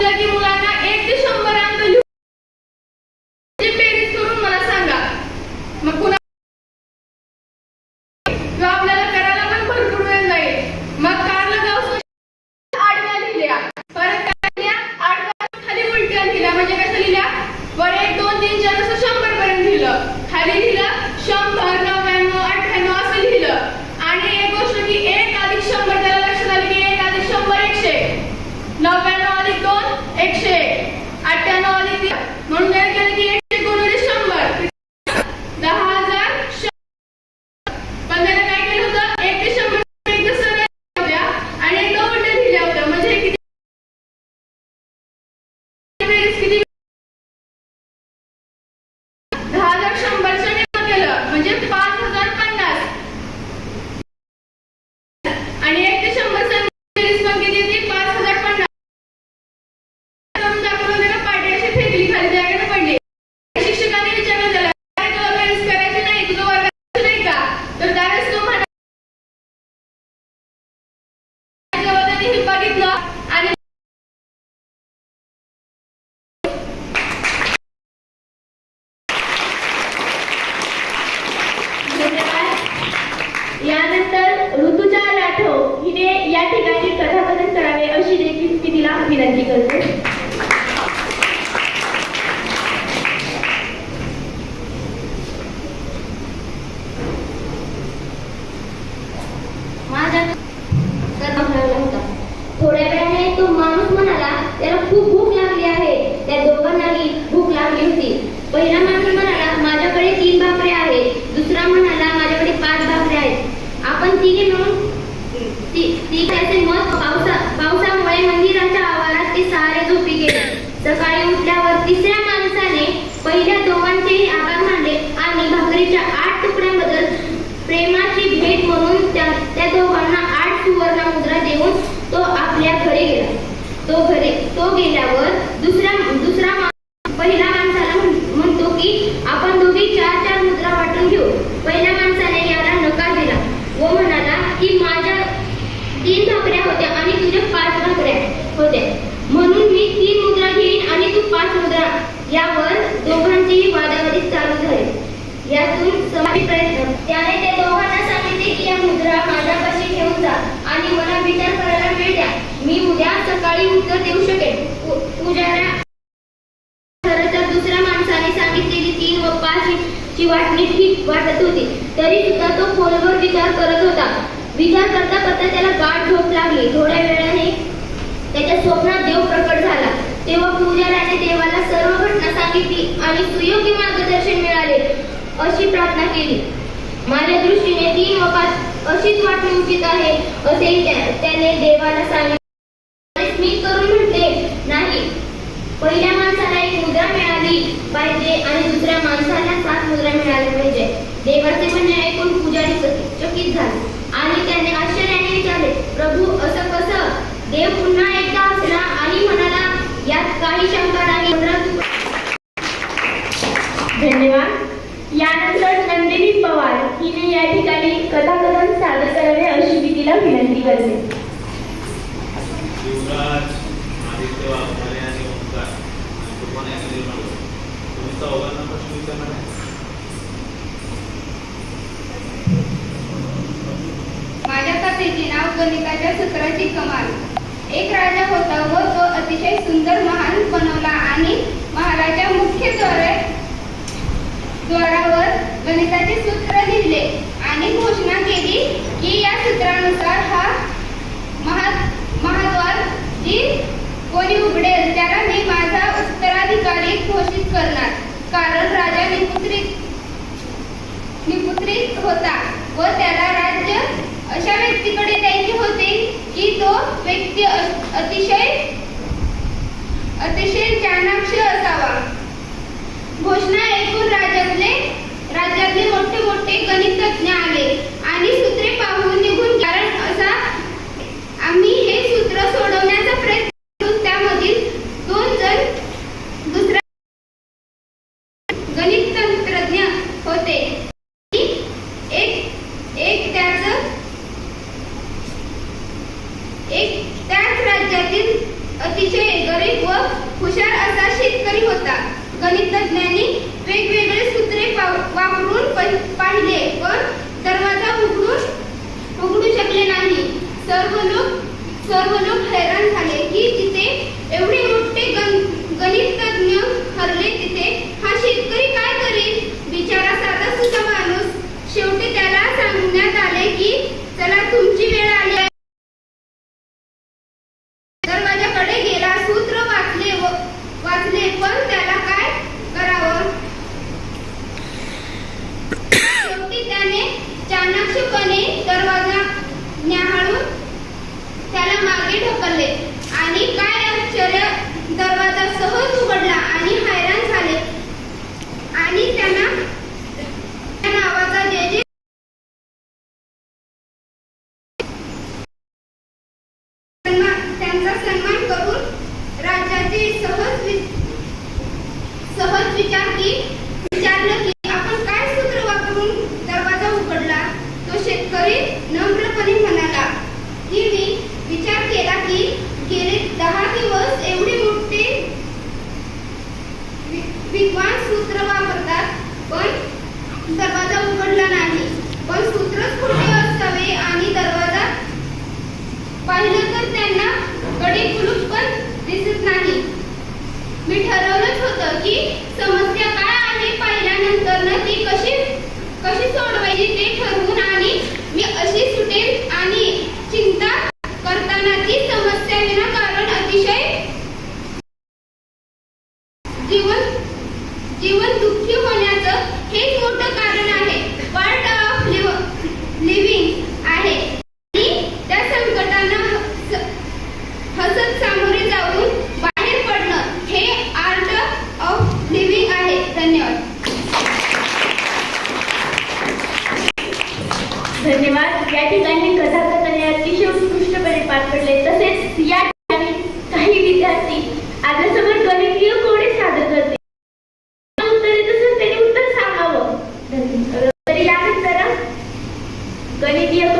की सकाळी उठल्यावर तिसऱ्या माणसाने पहिल्या दोघांचेही आभार मानले आणि भाकरीच्या आठ तुकड्यांबद्दल प्रेमाची भेट म्हणून त्या त्या दोघांना आठ सुवर्ण मुद्रा देऊन तो आपल्या घरी गेला. तो घरी तो गेल्यावर दुसऱ्या दुसरा मा- पहिल्या माणसाला म्हण- म्हणतो की आपण दोघी चार चार मुद्रा वाटून घेऊ पहिल्या माणसाने याला नकार दिला व म्हणाला की माझ्या तीन भाकऱ्या होत्या आणि तुझ्या पाच भाकऱ्या होत्या म्हणून मी तीन मुद्रा घेईन आणि तू पाच मुद्रा यावर दोघांचीही वादावादी चालू झाली यातून समाधी प्रयत्न त्याने ते दोघांना सांगितले की या मुद्रा माझ्यापाशी घेऊन जा आणि मला विचार करायला वेळ द्या. मी उद्या सकाळी उत्तर देऊ शकेन. पुजाऱ्या खरं तर दुसऱ्या माणसाने सांगितलेली तीन व पाच ची वाटणी ठीक वाटत होती. तरी सुद्धा तो खोलवर विचार करत होता. विचार करता करता त्याला गाठ झोप लागली. थोड्या वेळाने त्याच्या स्वप्नात देव प्रकट झाला. तेव्हा पुजाऱ्याने देवाला सर्व घटना सांगितली आणि सुयोग्य मार्गदर्शन मिळाले अशी प्रार्थना केली. माझ्या दृष्टीने तीन व पाच अशीच वाटणी उचित आहे असेही त्या- त्याने देवाला सांगितले. स्मित करून म्हटले नाही. पहिल्या माणसाला एक मुद्रा मिळाली पाहिजे आणि दुसऱ्या माणसाला सात मुद्रा मिळाल्या पाहिजे. देवाचे म्हणणे ऐकून पुजारी चकित झाले. आणि त्याने आश्चर्याने विचारले प्रभू असं कसं? देव पुन्हा एकदा हसला आणि म्हणाला यात काही शंका नाही. धन्यवाद. हिने या ठिकाणी कथाकथन सादर करावे अशी मी तिला विनंती करते युवराज आदित्य वाघमारे आणि ओंकार आणि कृपा यांनी निर्माण केलं. तुम्ही चौघांना प्रश्न विचारणार आहे? माझ्या कथेचे नाव गणिताच्या सूत्राची कमाल एक राजा होता व तो अतिशय सुंदर महान बनवला आणि गणिताचे सूत्र लिहिले आणि घोषणा केली की या सूत्रानुसार हा महा महाद्वार जी कोणी उघडेल त्याला मी माझा उत्तराधिकारी घोषित करणार. कारण राजा निपुत्रित निपुत्रित होता व त्याला राज्य अशा व्यक्तीकडे द्यायचे होते की तो व्यक्ती अतिशय अतिशय चाणाक्ष असावा घोषणा ऐकून राज्यातले राज्यातले मोठे मोठे गणितज्ञ आले आणि सूत्रे पाहून निघून कारण असा आम्ही हे सूत्र सोडवण्याचा प्रयत्न करू त्यामधील दोन जण दुसऱ्या गणित तंत्रज्ञ होते एक एक त्याच एक त्याच राज्यातील अतिशय गरीब व हुशार असा शेतकरी होता गणित वेगवेगळे सूत्रे पा- वापरून पाहिले पण दरवाजा उघडून उघडू शकले नाही. सर्व लोक सर्व लोक हैराण झाले की तिथे एवढे मोठे गण गणित तज्ज्ञ हरले तिथे हा शेतकरी काय करेल बिचारा साधा सुद्धा माणूस शेवटी त्याला सांगण्यात आले की चला तुमची वेळ आली आहे दरवाजाकडे गेला सूत्र वाचले व वाचले पण त्याला काय करावं शेवटी त्याने चाणाक्षपणे दरवाजा न्याहाळून त्याला मागे ढकलले आणि काय आश्चर्य दरवाजा सहज उघडला आणि हैराण झाले आणि त्यांना त्या नावाचा जे जे सन्मान- त्यांचा सन्मान करून राज्याचे सहज वि- सहज विचार की विचारलं की आपण काय सूत्र वापरून दरवाजा उघडला तो शेतकरी नम्रपणे म्हणाला की मी विचार केला की गेले दहा दिवस एवढे मोठे वि- विद्वान सूत्र वापरतात. पण दरवाजा उघडला नाही. पण सूत्रच खोटे असावे आणि दरवाजा पाहिलं तर त्यांना गडी कुलूप पण दिसत नाही. मी ठरवलंच होतं की समस्या काय आहे पाहिल्यानंतर ना ती कशी कशी सोडवायची ते ठरवून आणि मी अशी सुटेल आणि चिंता करताना ती समस्या विनाकारण अतिशय जीवन जीवन दुःखी होण्याचं हेच मोठं कारण आहे. पार्ट ऑफ लिव्हिंग आहे. आणि त्या संकटांना हसत सामोरे जाऊन बाहेर पडणं हे आर्ट ऑफ लिव्हिंग आहे. धन्यवाद. धन्यवाद. या ठिकाणी Dona Emília,